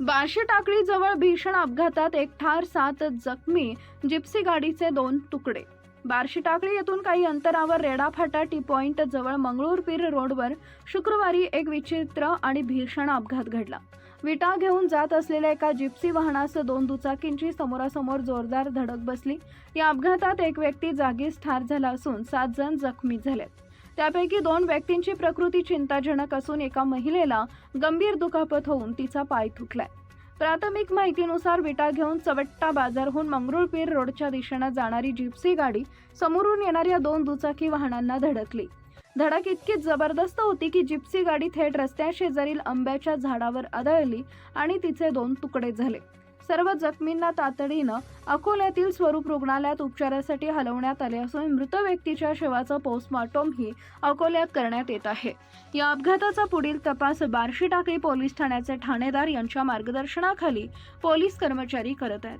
बार्शी टाकळी जवळ भीषण अपघातात एक ठार सात जखमी जिप्सी गाडीचे दोन तुकडे. बार्शी टाकळी येथून काही अंतरावर रेडाफाटा टी पॉइंट जवळ मंगळूरपीर रोडवर शुक्रवारी एक विचित्र आणि भीषण अपघात घडला. विटा घेऊन जात असलेल्या एका जिप्सी वाहनास दोन दुचाकींची समोरासमोर जोरदार धडक बसली. या अपघातात एक व्यक्ती जागीच ठार झाला असून सात जण जखमी झालेत. त्यापैकी दोन व्यक्तींची प्रकृती चिंताजनक असून एका महिलेला गंभीर दुखापत होऊन तिचा पाय तुटलाय प्राथमिक माहितीनुसार विटा घेऊन चवट्टा बाजारहून मंगरुळपीर रोडच्या दिशेनं जाणारी जिप्सी गाडी समोरून येणाऱ्या दोन दुचाकी वाहनांना धडकली. धडक इतकी जबरदस्त होती की जिप्सी गाडी थेट रस्त्याशेजारील आंब्याच्या झाडावर आदळली आणि तिचे दोन तुकडे झाले. सर्व जखमींना तातडीनं अकोल्यातील स्वरूप रुग्णालयात उपचारासाठी हलवण्यात आले असून मृत व्यक्तीच्या शवाचं पोस्टमॉर्टमही अकोल्यात करण्यात येत आहे. या अपघाताचा पुढील तपास बार्शी टाकळी पोलीस ठाण्याचे ठाणेदार यांच्या मार्गदर्शनाखाली पोलीस कर्मचारी करत आहेत.